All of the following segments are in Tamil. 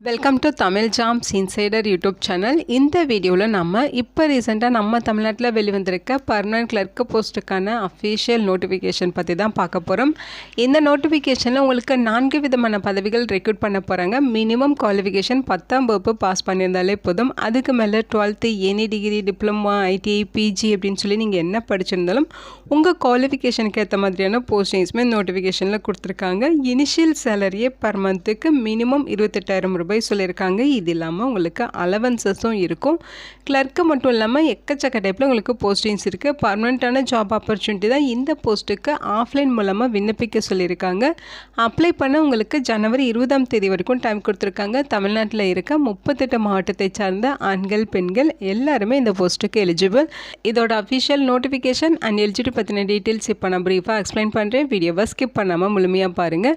Welcome to Tamil jams insider YouTube channel இந்த வீடியோவில் நம்ம இப்போ ரீசெண்டாக நம்ம தமிழ்நாட்டில் வெளிவந்திருக்க பர்மனன்ட் கிளர்க்கு போஸ்ட்டுக்கான அஃபீஷியல் நோட்டிஃபிகேஷன் பற்றி தான் பார்க்க போகிறோம் இந்த நோட்டிஃபிகேஷனில் உங்களுக்கு நான்கு விதமான பதவிகள் ரெக்ரூட் பண்ண போகிறாங்க மினிமம் குவாலிஃபிகேஷன் பத்தாம் வகுப்பு பாஸ் பண்ணியிருந்தாலே போதும். அதுக்கு மேலே twelfth any degree diploma ITI PG அப்படின்னு சொல்லி நீங்கள் என்ன படிச்சிருந்தாலும் உங்கள் குவாலிஃபிகேஷனுக்கு ஏற்ற மாதிரியான போஸ்டிங்ஸுமே நோட்டிஃபிகேஷனில் கொடுத்துருக்காங்க. இனிஷியல் சேலரியே பர் மந்த்துக்கு மினிமம் இருபத்தெட்டாயிரம் ரூபாய் சொல்லியிருக்காங்க. இது இல்லாமல் உங்களுக்கு அலவன்சஸும் இருக்கும். கிளர்க்கு மட்டும் இல்லாமல் எக்கச்சக்க டைப்பில் உங்களுக்கு போஸ்டிங்ஸ் இருக்குது பர்மனெண்ட்டான ஜாப் ஆப்பர்ச்சுனிட்டி தான் இந்த போஸ்ட்டுக்கு ஆஃப்லைன் மூலமாக விண்ணப்பிக்க சொல்லியிருக்காங்க. அப்ளை பண்ண உங்களுக்கு ஜனவரி இருபதாம் தேதி வரைக்கும் டைம் கொடுத்துருக்காங்க. தமிழ்நாட்டில் இருக்க முப்பத்தெட்டு மாவட்டத்தை சார்ந்த ஆண்கள் பெண்கள் எல்லாருமே இந்த போஸ்ட்டுக்கு எலிஜிபிள் இதோட அஃபிஷியல் நோட்டிஃபிகேஷன் அண்ட் எலிஜிபிள் பற்றின டீட்டெயில்ஸ் இப்போ நான் ப்ரீஃபாக எக்ஸ்பிளைன் பண்ணுறேன் வீடியோவை ஸ்கிப் பண்ணாமல் முழுமையாக பாருங்கள்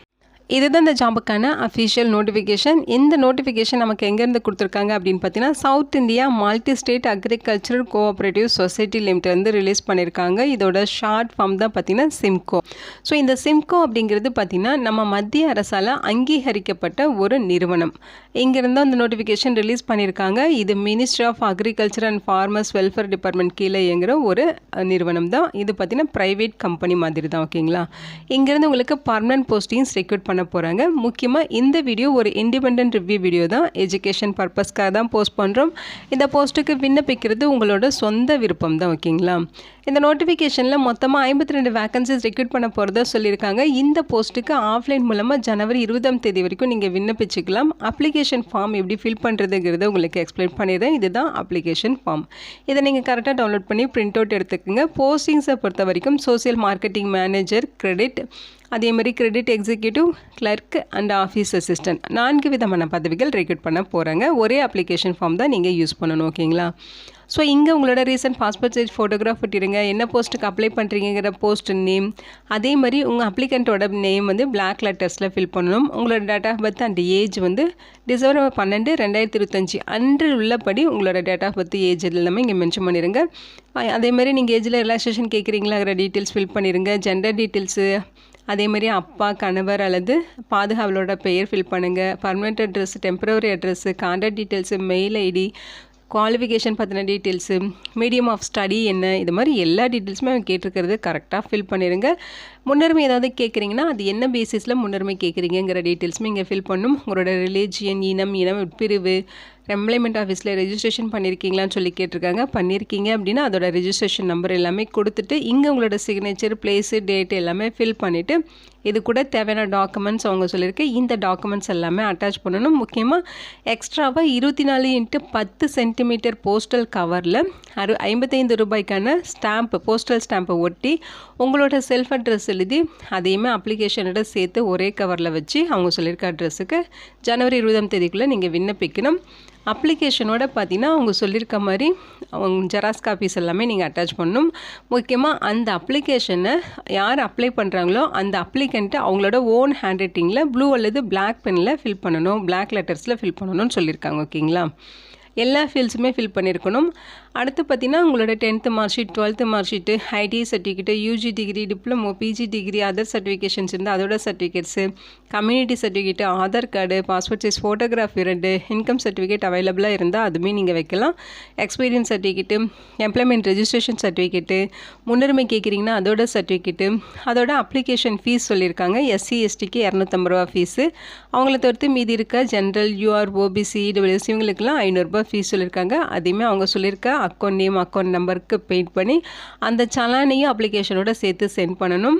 இதுதான் இந்த ஜாபுக்கான அஃபிஷியல் நோட்டிஃபிகேஷன் இந்த நோட்டிஃபிகேஷன் நமக்கு எங்கேருந்து கொடுத்துருக்காங்க அப்படின்னு பார்த்தீங்கன்னா south India multi state agricultural cooperative society limited வந்து ரிலீஸ் பண்ணியிருக்காங்க. இதோட ஷார்ட் ஃபார்ம் தான் பார்த்தீங்கன்னா சிம்கோ ஸோ இந்த சிம்கோ அப்படிங்கிறது பார்த்தீங்கன்னா நம்ம மத்திய அரசால் அங்கீகரிக்கப்பட்ட ஒரு நிறுவனம். இங்கேருந்து அந்த நோட்டிஃபிகேஷன் ரிலீஸ் பண்ணியிருக்காங்க. இது ministry of agriculture and farmers welfare department கீழே இயங்குகிற ஒரு நிறுவனம் தான். இது பார்த்தீங்கன்னா ப்ரைவேட் கம்பெனி மாதிரி தான் ஓகேங்களா இங்கேருந்து உங்களுக்கு பர்மனன்ட் போஸ்டிங்ஸ் ரெக்ரூட் பண்ண போகிறாங்க முக்கியமாக இந்த வீடியோ ஒரு இண்டிபெண்ட் ரிவ்யூ வீடியோ தான். எஜுகேஷன் பர்பஸ்க்காக தான் போஸ்ட் பண்ணுறோம் இந்த போஸ்ட்டுக்கு விண்ணப்பிக்கிறது உங்களோட சொந்த விருப்பம் தான் ஓகேங்களா? இந்த நோட்டிஃபிகேஷனில் மொத்தமாக ஐம்பத்தி ரெண்டு வேகன்சிஸ் ரெக்ரூட் பண்ண போகிறதா சொல்லியிருக்காங்க. இந்த போஸ்ட்டுக்கு ஆஃப்லைன் மூலமாக ஜனவரி இருபதாம் தேதி வரைக்கும் நீங்கள் விண்ணப்பிச்சுக்கலாம். அப்ளிகேஷன் ஃபார்ம் எப்படி ஃபில் பண்ணுறதுங்கிறத உங்களுக்கு எக்ஸ்பிளைன் பண்ணிடுறேன். இதுதான் அப்ளிகேஷன் ஃபார்ம் இதை நீங்கள் கரெக்டாக டவுன்லோட் பண்ணி பிரிண்ட் அவுட் எடுத்துக்கோங்க. போஸ்டிங்ஸை பொறுத்த வரைக்கும் சோசியல் மார்க்கெட்டிங் மேனேஜர் கிரெடிட் அதே மாதிரி credit executive clerk and office assistant நான்கு விதமான பதவிகள் ரெக்ரூட் பண்ண போகிறாங்க ஒரே அப்ளிகேஷன் ஃபார்ம் தான் நீங்கள் யூஸ் பண்ணணும் ஓகேங்களா? ஸோ இங்கே உங்களோட ரீசன்ட் பாஸ்போர்ட் சைஸ் ஃபோட்டோகிராஃப் விட்டுருங்க என்ன போஸ்ட்டுக்கு அப்ளை பண்ணுறீங்கிற போஸ்ட் நேம் அதே மாதிரி உங்கள் அப்ளிகண்ட்டோட நேம் வந்து பிளாக் லெட்டர்ஸில் ஃபில் பண்ணணும். உங்களோட date of birth and age வந்து டிசம்பர் பன்னெண்டு ரெண்டாயிரத்தி இருபத்தஞ்சி. அன்று உள்ளபடி உங்களோட டேட் ஆஃப் பர்த் ஏஜ் எல்லாமே இங்கே மென்ஷன் பண்ணிடுங்க. அதே மாதிரி நீங்கள் ஏஜில் ரிலாக்ஸேஷன் கேட்குறீங்களாங்கிற டீட்டெயில்ஸ் ஃபில் பண்ணிடுங்க. ஜெண்டர் டீட்டெயில்ஸு அதே மாதிரி அப்பா கணவர் அல்லது பாதுகாவலோட பெயர் ஃபில் பண்ணுங்கள் permanent address temporary address contact details mail ID qualification பற்றின டீட்டெயில்ஸு மீடியம் ஆஃப் ஸ்டடி என்ன இது மாதிரி எல்லா டீட்டெயில்ஸுமே அவங்க கேட்டிருக்கிறது கரெக்டாக ஃபில் பண்ணிடுங்க முன்னுரிமை ஏதாவது கேட்குறீங்கன்னா அது என்ன பேசிஸில் முன்னுரிமை கேட்குறீங்கிற டீட்டெயில்ஸுமே இங்கே ஃபில் பண்ணும். உங்களோட ரிலீஜியன் இனம் இனம் உட்பிரிவு எம்ப்ளாய்மெண்ட் ஆஃபீஸில் ரெஜிஸ்ட்ரேஷன் பண்ணியிருக்கீங்களான்னு சொல்லி கேட்டிருக்காங்க. பண்ணியிருக்கீங்க அப்படின்னா அதோட ரெஜிஸ்ட்ரேஷன் நம்பர் எல்லாமே கொடுத்துட்டு இங்கே உங்களோட சிக்னேச்சர் பிளேஸு டேட் எல்லாமே ஃபில் பண்ணிவிட்டு இது கூட தேவையான டாக்குமெண்ட்ஸ் அவங்க சொல்லியிருக்கு. இந்த டாக்குமெண்ட்ஸ் எல்லாமே அட்டாச் பண்ணணும். முக்கியமாக எக்ஸ்ட்ராவாக இருபத்தி நாலு இன்ட்டு பத்து சென்டிமீட்டர் போஸ்டல் கவரில் அறு ஐம்பத்தைந்து ரூபாய்க்கான ஸ்டாம்ப்பு போஸ்டல் ஸ்டாம்பை ஒட்டி உங்களோட செல்ஃப் அட்ரஸ் எழுதி அதையுமே அப்ளிகேஷனோட சேர்த்து ஒரே கவரில் வச்சு அவங்க சொல்லியிருக்க அட்ரஸுக்கு ஜனவரி இருபதாம் தேதிக்குள்ளே நீங்கள் விண்ணப்பிக்கணும். அப்ளிகேஷனோட பார்த்தீங்கன்னா அவங்க சொல்லியிருக்க மாதிரி அவங்க ஜெராக்ஸ் காப்பீஸ் எல்லாமே நீங்கள் அட்டாச் பண்ணணும். முக்கியமாக அந்த அப்ளிகேஷனை யார் அப்ளை பண்ணுறாங்களோ அந்த அப்ளிகண்ட்டை அவங்களோட ஓன் ஹேண்ட் ரைட்டிங்கில் ப்ளூ அல்லது பிளாக் பெனில் ஃபில் பண்ணணும். பிளாக் லெட்டர்ஸில் ஃபில் பண்ணணும்னு சொல்லியிருக்காங்க ஓகேங்களா எல்லா ஃபீல்ட்ஸுமே ஃபில் பண்ணியிருக்கணும் அடுத்து பார்த்தீங்கன்னா உங்களோட tenth mark sheet twelfth mark sheet ID certificate UG degree diploma PG degree other certifications இருந்தால் அதோட certificates community certificate Aadhaar card passport size photography ரெண்டு இன்கம் சர்டிஃபிகேட் அவைலபிளாக இருந்தால் அதுவுமே நீங்கள் வைக்கலாம். Experience certificate employment registration certificate முன்னுரிமை கேட்குறீங்கன்னா அதோட சர்டிஃபிகேட்டு அதோட அப்ளிகேஷன் ஃபீஸ் சொல்லியிருக்காங்க. எஸ்சி எஸ்டிக்கு இரநூத்தம்பது ரூபா ஃபீஸு அவங்கள தவிர்த்து மீதி இருக்க ஜென்ரல் யூஆர் ஓபிசி டபிள்யூஎஸ் இவங்களுக்குலாம் ஐநூறுரூபா ஃபீஸ் சொல்லியிருக்காங்க. அதையுமே அவங்க சொல்லியிருக்க அக்கௌண்ட் நேம் அக்கௌண்ட் நம்பருக்கு பெயிண்ட் பண்ணி அந்த சலானையும் அப்ளிகேஷனோட சேர்த்து சென்ட் பண்ணணும்.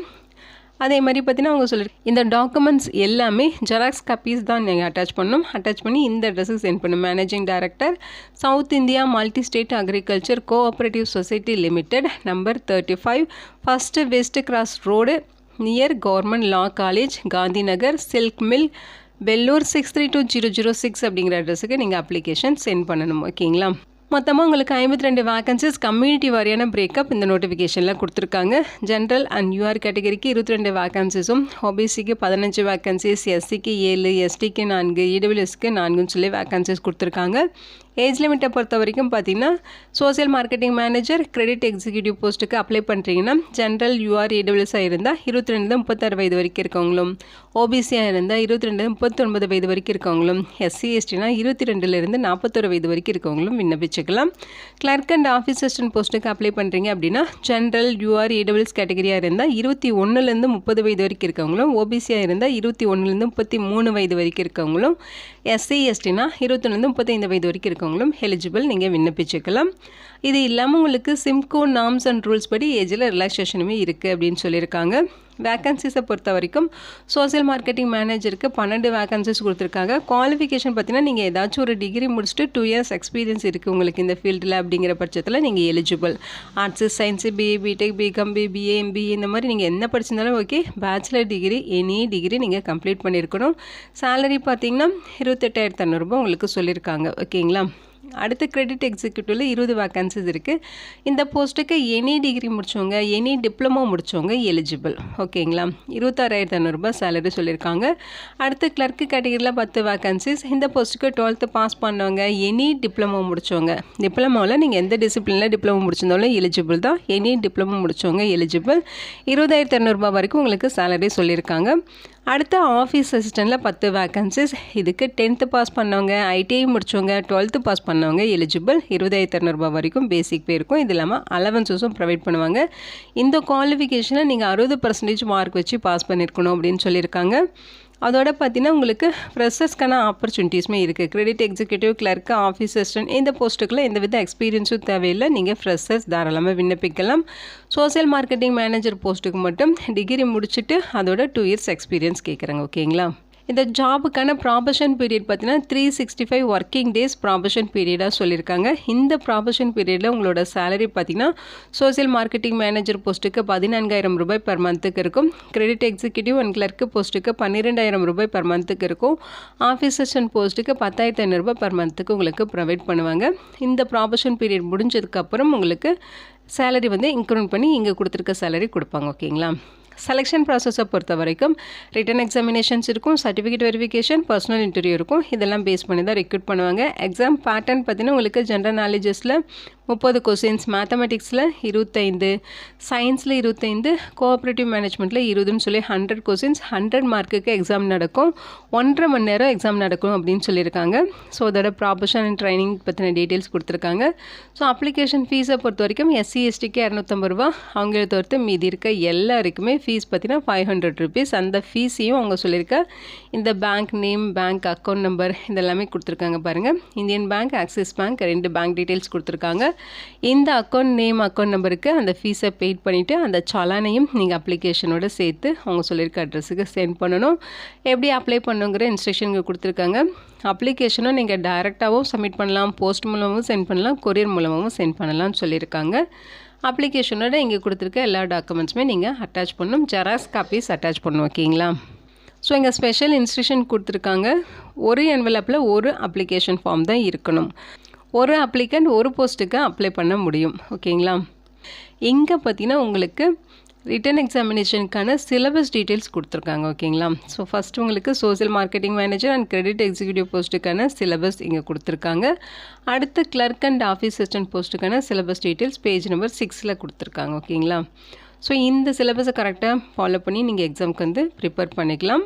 அதே மாதிரி பார்த்தீங்கன்னா அவங்க சொல்லி இந்த டாக்குமெண்ட்ஸ் எல்லாமே ஜெராக்ஸ் காப்பீஸ் தான் நீங்கள் அட்டாச் பண்ணணும். அட்டாச் பண்ணி இந்த அட்ரஸுக்கு சென்ட் பண்ணணும். Managing director south India multi state agriculture cooperative society limited number thirty five first west cross road near government law college Gandhinagar silk mill Vellore six three two zero zero six அப்படிங்கிற அட்ரஸுக்கு நீங்கள் அப்ளிகேஷன் சென்ட் பண்ணணும் ஓகேங்களா மொத்தமாக உங்களுக்கு ஐம்பத்தி ரெண்டு வேகன்சிஸ் கம்யூனிட்டி வாரியான பிரேக்கப் இந்த நோட்டிஃபிகேஷனில் கொடுத்துருக்காங்க. ஜென்ரல் அண்ட் யூஆர் கேட்டகரிக்கு இருபத்தி ரெண்டு வேகன்சிஸும் ஓபிசிக்கு பதினஞ்சு வேகன்சிஸ் எஸ்சிக்கு ஏழு எஸ்டிக்கு நான்கு இடபிள்யூஎஸ்க்கு நான்குன்னு சொல்லி வேகன்சிஸ் கொடுத்துருக்காங்க. ஏஜ் லிமிட்டை பொறுத்த வரைக்கும் பார்த்தீங்கன்னா social marketing manager credit executive போஸ்ட்டுக்கு அப்ளை பண்ணுறீங்கன்னா ஜென்ரல் யூஆர் இடபிள்யூஸாக இருந்தால் இருபத்தி ரெண்டு முப்பத்தாறு வயது வரைக்கும் இருக்கவங்களும் ஓபிசியாக இருந்தால் இருபத்தி ரெண்டு முப்பத்தொன்பது வயது வரைக்கும் இருக்கவங்களும் எஸ்சி எஸ்டினா இருபத்தி ரெண்டுலேருந்து நாற்பத்தொரு வயது வரைக்கும் இருக்கவங்களும் விண்ணப்பிச்சுக்கலாம். கிளர்க் அண்ட் ஆஃபீஸ் அசிஸ்டன்ட் போஸ்ட்டுக்கு அப்ளை பண்ணுறீங்க அப்படின்னா ஜென்ரல் யூஆர் இடபிள்யூஸ் கேட்டகரியாக இருந்தால் இருபத்தி ஒன்றுலேருந்து முப்பது வயது வரைக்கும் இருக்கவங்களும் ஓபிசியாக இருந்தால் இருபத்தி ஒன்றுலேருந்து முப்பத்தி மூணு வயது வரைக்கும் இருக்கவங்களும் எஸ்சி எஸ்டினா இருபத்தொன்னுலேருந்து முப்பத்தைந்து வயது வரைக்கும் இருக்கவங்களும் எலிஜிபிள் நீங்கள் விண்ணப்பிச்சுக்கலாம். இது இல்லாமல் உங்களுக்கு சிம்கோ நார்ம்ஸ் அண்ட் ரூல்ஸ் படி ஏஜில் ரிலாக்ஸேஷனுமே இருக்குது அப்படின்னு சொல்லியிருக்காங்க. வேக்கன்சிஸை பொறுத்த வரைக்கும் சோசியல் மார்க்கெட்டிங் மேனேஜருக்கு பன்னெண்டு வேக்கன்சிஸ் கொடுத்துருக்காங்க. குவாலிஃபிகேஷன் பார்த்தீங்கன்னா நீங்கள் ஏதாச்சும் ஒரு டிகிரி முடிச்சுட்டு டூ இயர்ஸ் எக்ஸ்பீரியன்ஸ் இருக்குது உங்களுக்கு இந்த ஃபீல்டில் அப்படிங்கிற பட்சத்தில் நீங்கள் eligible arts science BA BTech பிகாம்பி BA MBA இந்த மாதிரி நீங்கள் என்ன படிச்சிருந்தாலும் okay bachelor degree any degree நீங்கள் கம்ப்ளீட் பண்ணியிருக்கணும். சேலரி பார்த்தீங்கன்னா இருபத்தெட்டாயிரத்து ஐநூறுரூபா உங்களுக்கு சொல்லியிருக்காங்க. ஓகேங்களா அடுத்து கிரெடிட் எக்ஸிக்யூட்டிவில் இருபது வேக்கன்சிஸ் இருக்குது இந்த போஸ்ட்டுக்கு எனி டிகிரி முடித்தவங்க எனி டிப்ளமோ முடித்தவங்க எலிஜிபிள் ஓகேங்களா இருபத்தாறாயிரத்து ஐநூறுரூபா சேலரி சொல்லியிருக்காங்க. அடுத்து கிளர்க்கு கேட்டகரியில் பத்து வேக்கன்சிஸ் இந்த போஸ்ட்டுக்கு டுவெல்த்து பாஸ் பண்ணவங்க எனி டிப்ளமோ முடித்தவங்க டிப்ளமோவில் நீங்கள் எந்த டிசிப்ளினில் டிப்ளமோ முடிச்சிருந்தாலும் எலிஜிபிள் தான். எனி டிப்ளமோ முடித்தவங்க எலிஜிபிள் இருபதாயிரத்து இரநூறுபா வரைக்கும் உங்களுக்கு சேலரி சொல்லியிருக்காங்க. அடுத்து ஆஃபீஸ் அசிஸ்டண்ட்டில் பத்து வேக்கன்சிஸ் இதுக்கு டென்த்து பாஸ் பண்ணவங்க ஐடிஐ முடித்தவங்க டுவெல்த்து பாஸ் பண்ணவங்க எலிஜிபிள் இருபதாயிரத்து இரநூறுபா வரைக்கும் பேசிக் பே இருக்கும். இது இல்லாமல் அலவன்சஸும் ப்ரொவைட் பண்ணுவாங்க. இந்த குவாலிஃபிகேஷனை நீங்கள் அறுபது பர்சன்டேஜ் மார்க் வச்சு பாஸ் பண்ணியிருக்கணும் அப்படின்னு சொல்லியிருக்காங்க. அதோட பார்த்தீங்கன்னா உங்களுக்கு ஃப்ரெஷர்ஸ்க்கான ஆப்பர்ச்சுனிட்டிஸுமே இருக்குது credit executive clerk office assistant இந்த போஸ்ட்டுக்குள்ள எந்த வித எக்ஸ்பீரியன்ஸும் தேவையில்லை. நீங்கள் ஃப்ரெஷர்ஸ் தாராளமாக விண்ணப்பிக்கலாம். சோசியல் மார்க்கெட்டிங் மேனேஜர் போஸ்ட்டுக்கு மட்டும் டிகிரி முடிச்சுட்டு அதோட டூ இயர்ஸ் எக்ஸ்பீரியன்ஸ் கேட்குறாங்க ஓகேங்களா இந்த ஜாபுக்கான ப்ராபஷன் பீரியட் பார்த்தீங்கன்னா three sixty five working days probation பீரியடாக சொல்லியிருக்காங்க. இந்த ப்ராபஷன் பீரியடில் உங்களோட சேலரி பார்த்தீங்கன்னா சோசியல் மார்க்கெட்டிங் மேனேஜர் போஸ்ட்டுக்கு பதினான்காயிரம் ரூபாய் பர் மந்த்துக்கு இருக்கும். கிரெடிட் எக்ஸிக்யூட்டிவ் அண்ட் கிளர்க்கு போஸ்ட்டுக்கு பன்னிரெண்டாயிரம் ரூபாய் பர் மந்த்துக்கு இருக்கும். ஆஃபீஸ் அசிஸ்டன்ட் போஸ்ட்டுக்கு பத்தாயிரத்து ஐநூறுரூபா பர் மந்த்துக்கு உங்களுக்கு ப்ரொவைட் பண்ணுவாங்க. இந்த ப்ராபஷன் பீரியட் முடிஞ்சதுக்கப்புறம் உங்களுக்கு சேலரி வந்து இன்க்ரூட் பண்ணி இங்கே கொடுத்துருக்க சேலரி கொடுப்பாங்க ஓகேங்களா செலெக்ஷன் ப்ராசஸை பொறுத்த வரைக்கும் ரிட்டன் எக்ஸாமினேஷன்ஸ் இருக்கும் சர்டிஃபிகேட் வெரிஃபிகேஷன் பர்சனல் இன்டர்வியூ இருக்கும். இதெல்லாம் பேஸ் பண்ணி தான் ரெக்ரூட் பண்ணுவாங்க. எக்ஸாம் பேட்டர்ன் பார்த்தீங்கன்னா உங்களுக்கு ஜென்ரல் நாலேஜஸில் முப்பது கொஸ்டின்ஸ் மேத்தமெட்டிக்ஸில் இருபத்தைந்து சயின்ஸில் இருபத்தைந்து கோஆப்ரேட்டிவ் மேனேஜ்மெண்ட்டில் இருபதுன்னு சொல்லி ஹண்ட்ரட் கொஸ்டின்ஸ் ஹண்ட்ரட் மார்க்குக்கு எக்ஸாம் நடக்கும். ஒன்றரை மணி நேரம் எக்ஸாம் நடக்கும் அப்படின்னு சொல்லியிருக்காங்க. ஸோ அதோட ப்ராபஷன் அண்ட் ட்ரைனிங் பற்றின டீட்டெயில்ஸ் கொடுத்துருக்காங்க. ஸோ அப்ளிகேஷன் ஃபீஸை பொறுத்த வரைக்கும் எஸ்சி எஸ்டிக்கு இரநூத்தம்பது ரூபா. அவங்கள தவிர்த்து மீதி இருக்க எல்லாருக்குமே ஃபீஸ் பார்த்தீங்கன்னா ஃபைவ் ஹண்ட்ரட் ருபீஸ் அந்த ஃபீஸையும் அவங்க சொல்லியிருக்க. இந்த bank name bank account number இதெல்லாமே கொடுத்துருக்காங்க பாருங்கள் இந்தியன் பேங்க் ஆக்சிஸ் பேங்க் ரெண்டு பேங்க் டீட்டெயில்ஸ் கொடுத்துருக்காங்க. இந்த அக்கௌண்ட் நேம் அக்கௌண்ட் நம்பருக்கு அந்த ஃபீஸை பெய்ட் பண்ணிவிட்டு அந்த சலானையும் நீங்கள் அப்ளிகேஷனோடு சேர்த்து அவங்க சொல்லியிருக்க அட்ரஸுக்கு சென்ட் பண்ணணும். எப்படி அப்ளை பண்ணுங்கிற இன்ஸ்ட்ரக்ஷன் கொடுத்துருக்காங்க. அப்ளிகேஷனும் நீங்கள் டைரெக்டாகவும் சப்மிட் பண்ணலாம் போஸ்ட் மூலமாகவும் சென்ட் பண்ணலாம் கொரியர் மூலமாகவும் சென்ட் பண்ணலாம்னு சொல்லியிருக்காங்க. அப்ளிகேஷனோட இங்கே கொடுத்துருக்க எல்லா டாக்குமெண்ட்ஸுமே நீங்கள் அட்டாச் பண்ணணும். ஜெராக்ஸ் காப்பீஸ் அட்டாச் பண்ணணும் ஓகேங்களா? ஸோ இங்கே ஸ்பெஷல் இன்ஸ்ட்ரக்ஷன் கொடுத்துருக்காங்க. ஒரு என்வலப்பில் ஒரு அப்ளிகேஷன் ஃபார்ம் தான் இருக்கணும். ஒரு அப்ளிகண்ட் ஒரு போஸ்ட்டுக்கு அப்ளை பண்ண முடியும் ஓகேங்களா? இங்கே பார்த்தீங்கன்னா உங்களுக்கு ரிட்டன் எக்ஸாமினேஷனுக்கான சிலபஸ் டீட்டெயில்ஸ் கொடுத்துருக்காங்க ஓகேங்களா? ஸோ ஃபஸ்ட் உங்களுக்கு social marketing manager and credit executive போஸ்ட்டுக்கான syllabus இங்கே கொடுத்துருக்காங்க. அடுத்து கிளர்க் அண்ட் ஆஃபீஸ் அசிஸ்டன்ட் போஸ்ட்டுக்கான சிலபஸ் டீட்டெயில்ஸ் பேஜ் நம்பர் சிக்ஸில் கொடுத்துருக்காங்க ஓகேங்களா? ஸோ இந்த சிலபஸை கரெக்டாக ஃபாலோ பண்ணி நீங்கள் எக்ஸாமுக்கு வந்து ப்ரிப்பேர் பண்ணிக்கலாம்.